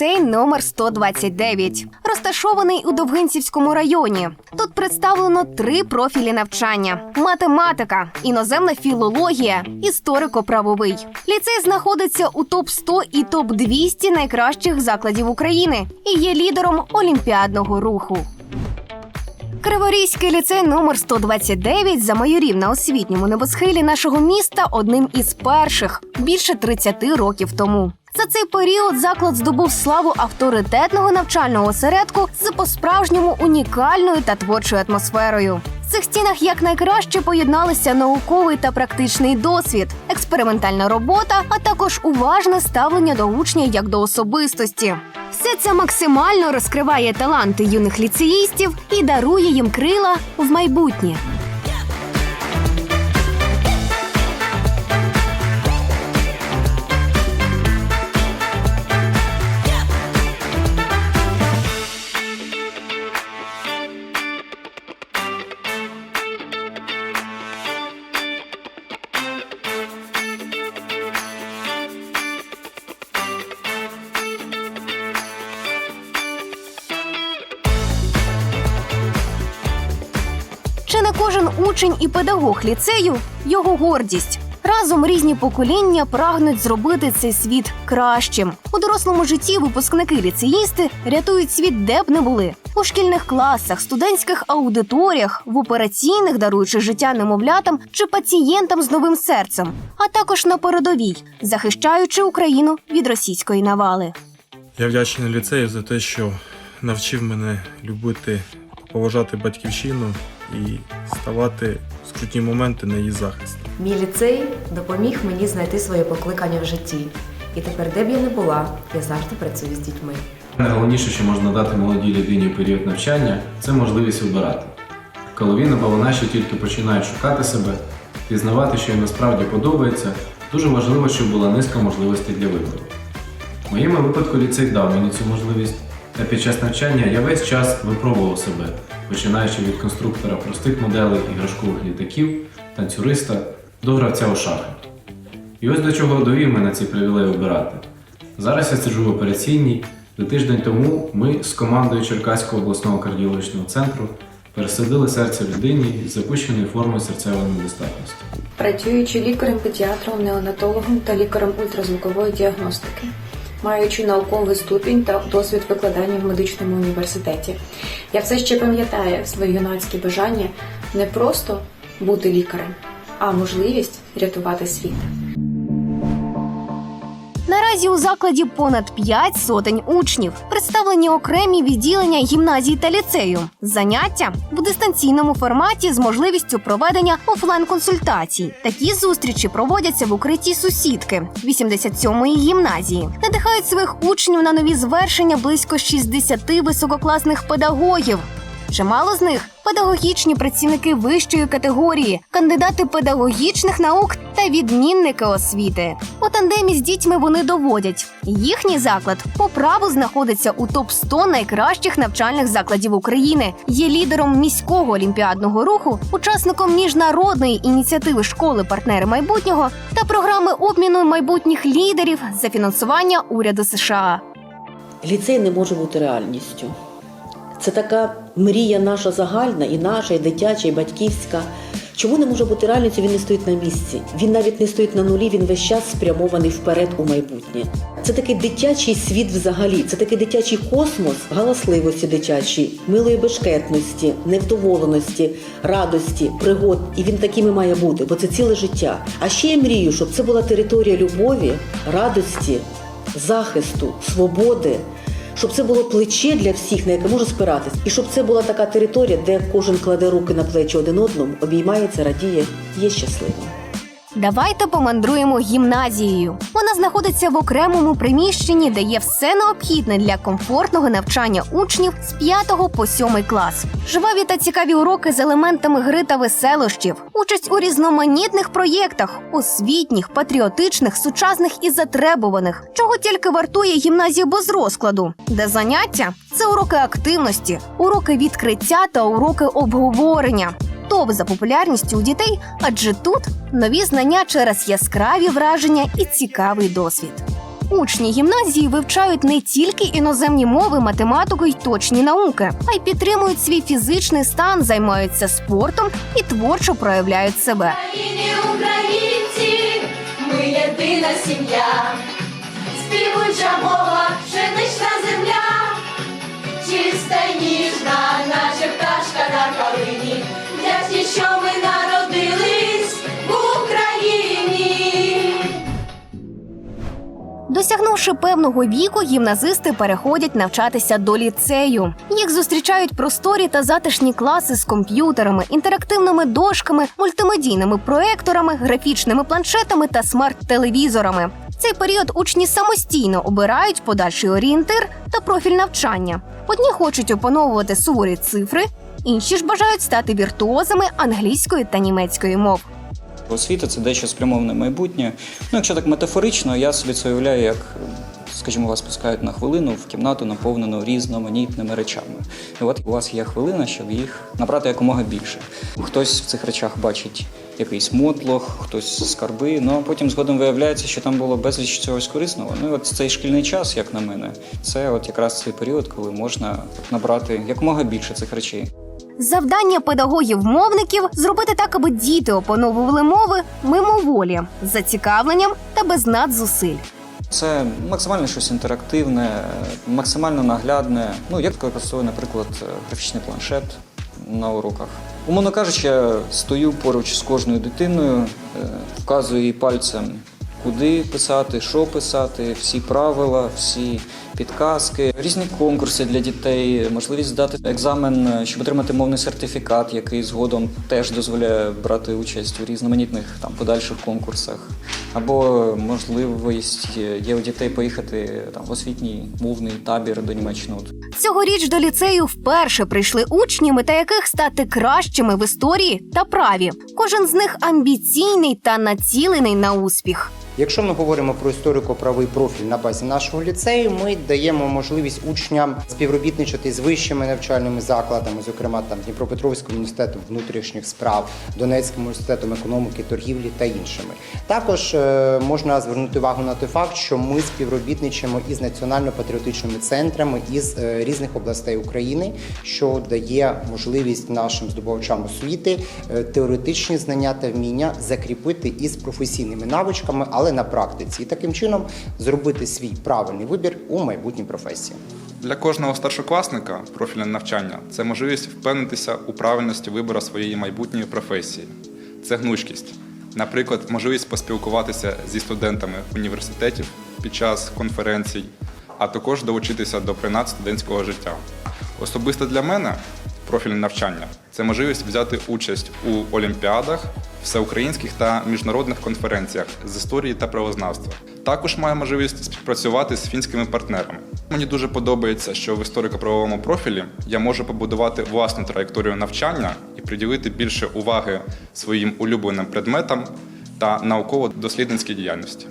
Ліцей номер 129, розташований у Довгинцівському районі. Тут представлено три профілі навчання: математика, іноземна філологія, історико-правовий. Ліцей знаходиться у топ 100 і топ 200 найкращих закладів України і є лідером олімпіадного руху. Криворізький ліцей номер 129 замайорів на освітньому небосхилі нашого міста одним із перших більше 30 років тому. За цей період заклад здобув славу авторитетного навчального осередку з по-справжньому унікальною та творчою атмосферою. Цих стінах якнайкраще поєдналися науковий та практичний досвід, експериментальна робота, а також уважне ставлення до учня як до особистості. Все це максимально розкриває таланти юних ліцеїстів і дарує їм крила в майбутнє. Чи не кожен учень і педагог ліцею його гордість? Разом різні покоління прагнуть зробити цей світ кращим. У дорослому житті випускники ліцеїсти рятують світ, де б не були. У шкільних класах, студентських аудиторіях, в операційних, даруючи життя немовлятам чи пацієнтам з новим серцем, а також на передовій, захищаючи Україну від російської навали. Я вдячний ліцею за те, що навчив мене любити, поважати батьківщину і ставати в скрутні моменти на її захист. Мій ліцей допоміг мені знайти своє покликання в житті. І тепер, де б я не була, я завжди працюю з дітьми. Найголовніше, що можна дати молодій людині у період навчання, це можливість вибирати. Коли він або вона ще тільки починають шукати себе, пізнавати, що їм насправді подобається, дуже важливо, щоб була низка можливостей для вибору. В моєму випадку ліцей дав мені цю можливість, та під час навчання я весь час випробував себе, починаючи від конструктора простих моделей іграшкових літаків, танцюриста до гравця у шахи. І ось до чого довів мене цей привілей обирати. Зараз я сиджу в операційній. За тиждень тому ми з командою Черкаського обласного кардіологічного центру пересадили серце людині з запущеною формою серцевої недостатності. працюючи лікарем, педіатром, неонатологом та лікарем ультразвукової діагностики, маючи науковий ступінь та досвід викладання в медичному університеті. Я все ще пам'ятаю своє юнацьке бажання не просто бути лікарем, а можливість рятувати світ. Наразі у закладі понад 5 сотень учнів, представлені окремі відділення гімназії та ліцею. Заняття в дистанційному форматі з можливістю проведення офлайн-консультацій. Такі зустрічі проводяться в укритті сусідки 87-ї гімназії. Надихають своїх учнів на нові звершення близько 60 висококласних педагогів. Чимало з них педагогічні працівники вищої категорії, кандидати педагогічних наук та відмінники освіти. У тандемі з дітьми вони доводять, їхній заклад по праву знаходиться у топ 100 найкращих навчальних закладів України. Є лідером міського олімпіадного руху, учасником міжнародної ініціативи школи партнери майбутнього та програми обміну майбутніх лідерів за фінансування уряду США. Ліцей не може бути реальністю. Це така мрія наша загальна, і наша, і дитяча, і батьківська. Чому не може бути реальністю? Він не стоїть на місці. Він навіть не стоїть на нулі, він весь час спрямований вперед у майбутнє. Це такий дитячий світ взагалі. Це такий дитячий космос галасливості дитячої, милої бешкетності, невдоволеності, радості, пригод. І він таким і має бути, бо це ціле життя. А ще я мрію, щоб це була територія любові, радості, захисту, свободи. Щоб це було плече для всіх, на яке може спиратись, і щоб це була така територія, де кожен кладе руки на плечі один одному, обіймається, радіє, є щасливим. Давайте помандруємо гімназією. Вона знаходиться в окремому приміщенні, де є все необхідне для комфортного навчання учнів з 5 по 7 клас. Жваві та цікаві уроки з елементами гри та веселощів, участь у різноманітних проєктах, освітніх, патріотичних, сучасних і затребуваних, чого тільки вартує гімназія без розкладу, де заняття це уроки активності, уроки відкриття та уроки обговорення топ за популярністю у дітей, адже тут нові знання через яскраві враження і цікавий досвід. Учні гімназії вивчають не тільки іноземні мови, математику й точні науки, а й підтримують свій фізичний стан, займаються спортом і творчо проявляють себе. Українці, ми єдина сім'я, співуча мова, пшенична земля, чиста ніжна, наче пташка на калині, вдячні, що ми народились в Україні. Досягнувши певного віку, гімназисти переходять навчатися до ліцею. Їх зустрічають просторі та затишні класи з комп'ютерами, інтерактивними дошками, мультимедійними проекторами, графічними планшетами та смарт-телевізорами. Цей період учні самостійно обирають подальший орієнтир та профіль навчання. Одні хочуть опановувати суворі цифри, інші ж бажають стати віртуозами англійської та німецької мов. Освіта це дещо спрямоване майбутнє. Ну, якщо так метафорично, я собі це уявляю, як, скажімо, вас пускають на хвилину в кімнату, наповнену різноманітними речами. І от у вас є хвилина, щоб їх набрати якомога більше. Хтось в цих речах бачить якийсь мотлох, хтось скарби, ну а потім згодом виявляється, що там було безліч чогось корисного. Ну і от цей шкільний час, як на мене, це от якраз цей період, коли можна набрати якомога більше цих речей. Завдання педагогів-мовників зробити так, аби діти опановували мови мимоволі, з зацікавленням та без надзусиль. Це максимально щось інтерактивне, максимально наглядне. Ну, я використовую, наприклад, графічний планшет на уроках. Умовно кажучи, я стою поруч з кожною дитиною, е, вказую їй пальцем, куди писати, що писати, всі правила, всі підказки, різні конкурси для дітей, можливість здати екзамен, щоб отримати мовний сертифікат, який згодом теж дозволяє брати участь у різноманітних там подальших конкурсах. Або можливість е, є у дітей поїхати там в освітній мовний табір до Німеччини. Цьогоріч до ліцею вперше прийшли учні, мета яких стати кращими в історії та праві. Кожен з них амбіційний та націлений на успіх. Якщо ми говоримо про історико-правий профіль на базі нашого ліцею, ми даємо можливість учням співробітничати з вищими навчальними закладами, зокрема там Дніпропетровським університетом внутрішніх справ, Донецьким університетом економіки, торгівлі та іншими. Також е, можна звернути увагу на той факт, що ми співробітничаємо із національно-патріотичними центрами із е, різних областей України, що дає можливість нашим здобувачам освіти е, теоретичні знання та вміння закріпити із професійними навичками, але на практиці, і таким чином зробити свій правильний вибір у майбутній професії. Для кожного старшокласника профільне навчання це можливість впевнитися у правильності вибору своєї майбутньої професії. Це гнучкість. Наприклад, можливість поспілкуватися зі студентами університетів під час конференцій, а також долучитися до принад студентського життя. Особисто для мене профільне навчання це можливість взяти участь у олімпіадах, всеукраїнських та міжнародних конференціях з історії та правознавства. Також маю можливість співпрацювати з фінськими партнерами. Мені дуже подобається, що в історико-правовому профілі я можу побудувати власну траєкторію навчання і приділити більше уваги своїм улюбленим предметам та науково-дослідницькій діяльності.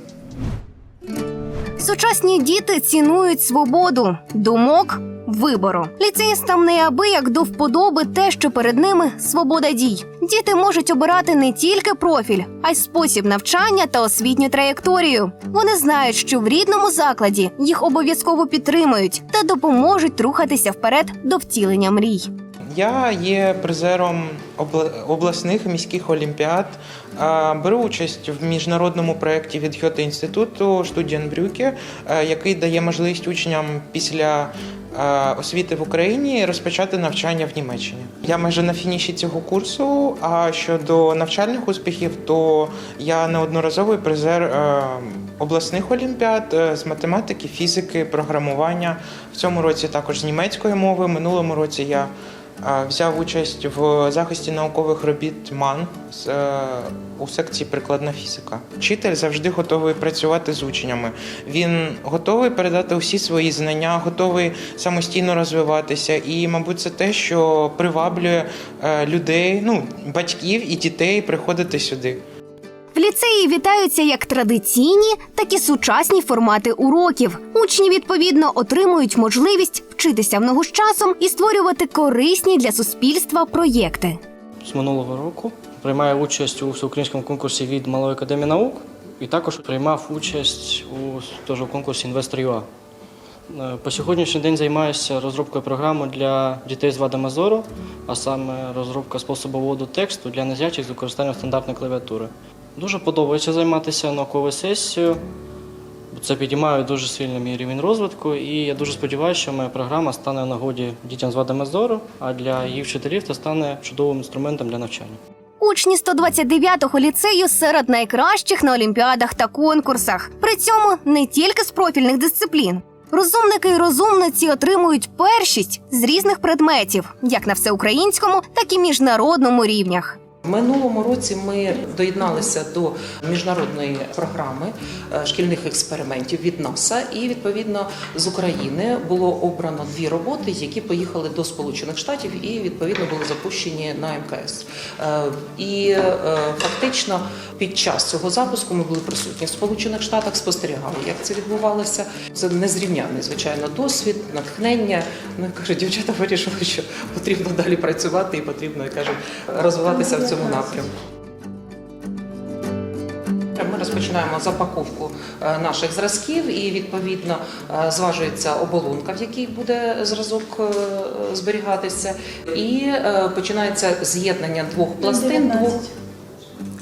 Сучасні діти цінують свободу, думок, вибору. Ліцеїстам неабияк до вподоби те, що перед ними свобода дій. Діти можуть обирати не тільки профіль, а й спосіб навчання та освітню траєкторію. Вони знають, що в рідному закладі їх обов'язково підтримують та допоможуть рухатися вперед до втілення мрій. Я є призером обла- обласних міських олімпіад. Беру участь в міжнародному проєкті від Гьоте інституту Студіенбрюке, е, який дає можливість учням після освіти в Україні розпочати навчання в Німеччині. Я майже на фініші цього курсу. А щодо навчальних успіхів, то я неодноразовий призер е, обласних олімпіад е, з математики, фізики, програмування. В цьому році також з німецької мови. Минулому році я Взяв участь в захисті наукових робіт МАН е, у секції прикладна фізика. Вчитель завжди готовий працювати з учнями. Він готовий передати усі свої знання, готовий самостійно розвиватися. І, мабуть, це те, що приваблює е, людей, ну батьків і дітей приходити сюди. Ліцеї вітаються як традиційні, так і сучасні формати уроків. Учні відповідно отримують можливість вчитися в ногу з часом і створювати корисні для суспільства проєкти. з минулого року. Приймаю участь у всеукраїнському конкурсі від Малої академії наук. І також приймав участь у теж у конкурсі «Інвестор.ЮА». Е, По сьогоднішній день займаюся розробкою програми для дітей з вадами зору, а саме розробка способу вводу тексту для незрячих з використанням стандартної клавіатури. Дуже подобається займатися науковою сесією. бо Це підіймає дуже сильно мій рівень розвитку, і я дуже сподіваюся, що моя програма стане в нагоді дітям з вадами зору, а для її вчителів це стане чудовим інструментом для навчання. Учні 129-го ліцею серед найкращих на олімпіадах та конкурсах. При цьому не тільки з профільних дисциплін. Розумники і розумниці отримують першість з різних предметів, як на всеукраїнському, так і міжнародному рівнях. Минулому році ми доєдналися до міжнародної програми е, шкільних експериментів від НАСА, і відповідно з України було обрано дві роботи, які поїхали до Сполучених Штатів і відповідно були запущені на МКС. Е, І е, фактично під час цього запуску ми були присутні в Сполучених Штатах, спостерігали, як це відбувалося. Це незрівнянний, звичайно, досвід, натхнення. Ну я кажу, дівчата вирішили, що потрібно далі працювати і потрібно я кажу, розвиватися в цьому напрямку. Ми розпочинаємо запаковку е, наших зразків, і відповідно е, зважується оболонка, в якій буде зразок е, зберігатися, і починається з'єднання двох пластин. Двох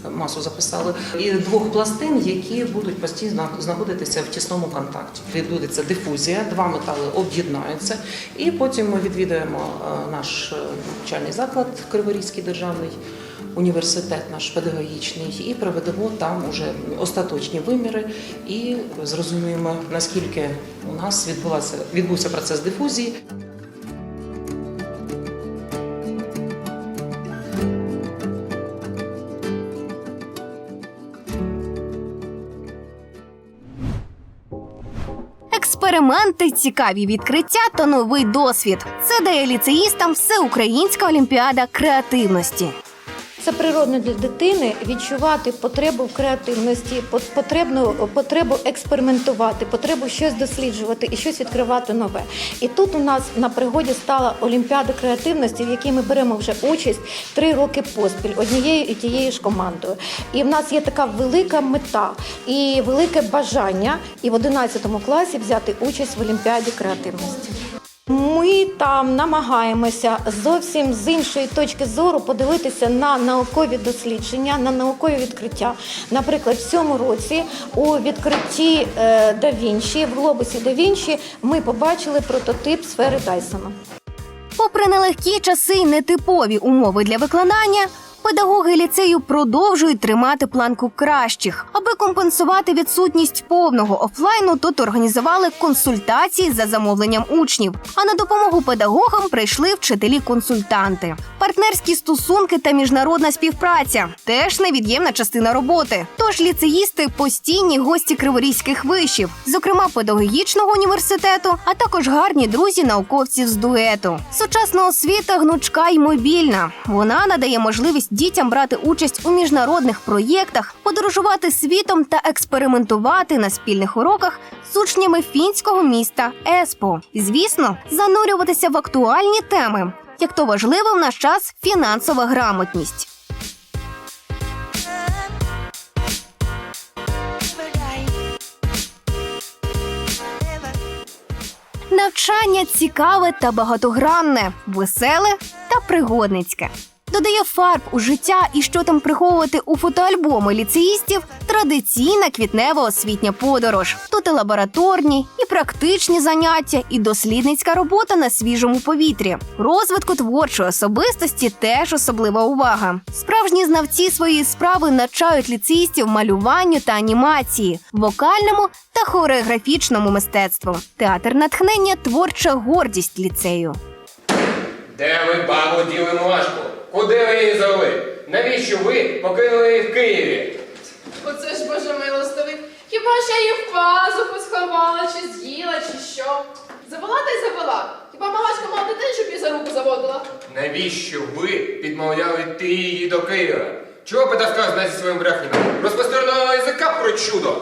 масу записали і двох пластин, які будуть постійно знаходитися в тісному контакті. Відбудеться дифузія, два метали об'єднаються, і потім ми відвідаємо е, наш навчальний заклад Криворізький державний. Університет наш педагогічний і проведемо там уже остаточні виміри і зрозуміємо наскільки у нас відбулася відбувся процес дифузії. Експерименти, цікаві відкриття та новий досвід. Це дає ліцеїстам всеукраїнська олімпіада креативності. Це природно для дитини відчувати потребу в креативності, пот- потребну потребу експериментувати, потребу щось досліджувати і щось відкривати нове. І тут у нас на пригоді стала Олімпіада креативності, в якій ми беремо вже участь три роки поспіль однією і тією ж командою. І в нас є така велика мета і велике бажання і в 11 класі взяти участь в Олімпіаді креативності. Ми там намагаємося зовсім з іншої точки зору подивитися на наукові дослідження, на наукові відкриття. Наприклад, в цьому році у відкритті е, Да Вінчі, в глобусі Да Вінчі, ми побачили прототип сфери Дайсона. Попри нелегкі часи й нетипові умови для викладання, педагоги ліцею продовжують тримати планку кращих. Аби компенсувати відсутність повного офлайну, тут організували консультації за замовленням учнів. А на допомогу педагогам прийшли вчителі-консультанти. Партнерські стосунки та міжнародна співпраця теж невід'ємна частина роботи. Тож ліцеїсти постійні гості криворізьких вишів, зокрема педагогічного університету, а також гарні друзі науковців з дуету. Сучасна освіта гнучка й мобільна. Вона надає можливість дітям брати участь у міжнародних проєктах, подорожувати світом та експериментувати на спільних уроках з учнями фінського міста Еспо. Звісно, занурюватися в актуальні теми, як то важливо в наш час фінансова грамотність. Навчання цікаве та багатогранне, веселе та пригодницьке. Додає фарб у життя і що там приховувати у фотоальбоми ліцеїстів традиційна квітнева освітня подорож. Тут і лабораторні, і практичні заняття, і дослідницька робота на свіжому повітрі. Розвитку творчої особистості теж особлива увага. Справжні знавці своєї справи навчають ліцеїстів малюванню та анімації, вокальному та хореографічному мистецтву. Театр натхнення творча гордість ліцею. Де ви, бабу, діли? Куди ви її завели? Навіщо ви покинули її в Києві? Оце ж боже милостивий. Хіба ж я її в пазуху сховала, чи з'їла, чи що? Завела та й завела. Хіба малашка мала дитину, щоб її за руку заводила? Навіщо ви підмовляли йти її до Києва? Чого потаскав зі своїм брехням? Розпостерного язика про чудо!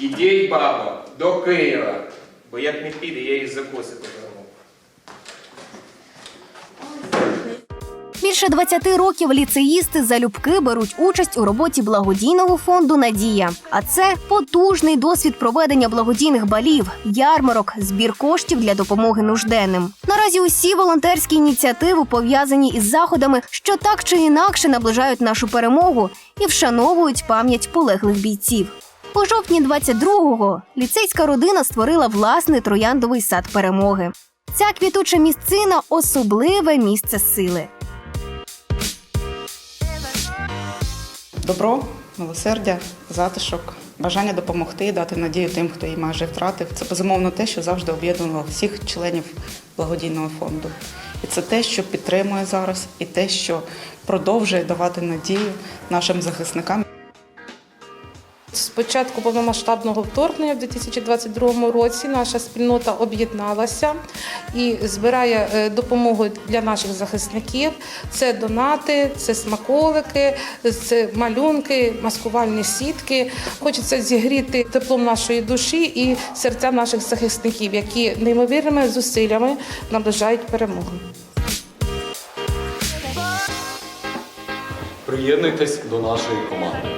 Ідіть, бабо, до Києва. Бо як не піде, я її закоси поверну. Більше 20 років ліцеїсти залюбки беруть участь у роботі благодійного фонду Надія. А це потужний досвід проведення благодійних балів, ярмарок, збір коштів для допомоги нужденним. Наразі усі волонтерські ініціативи пов'язані із заходами, що так чи інакше наближають нашу перемогу і вшановують пам'ять полеглих бійців. У жовтні 22-го ліцейська родина створила власний трояндовий сад перемоги. Ця квітуча місцина особливе місце сили. Добро, милосердя, затишок, бажання допомогти, дати надію тим, хто її майже втратив. Це безумовно те, що завжди об'єднувало всіх членів благодійного фонду. І це те, що підтримує зараз, і те, що продовжує давати надію нашим захисникам. З початку повномасштабного вторгнення в 2022 році наша спільнота об'єдналася і збирає е, допомогу для наших захисників. Це донати, це смаколики, це малюнки, маскувальні сітки. Хочеться зігріти теплом нашої душі і серця наших захисників, які неймовірними зусиллями наближають перемогу. Приєднуйтесь до нашої команди.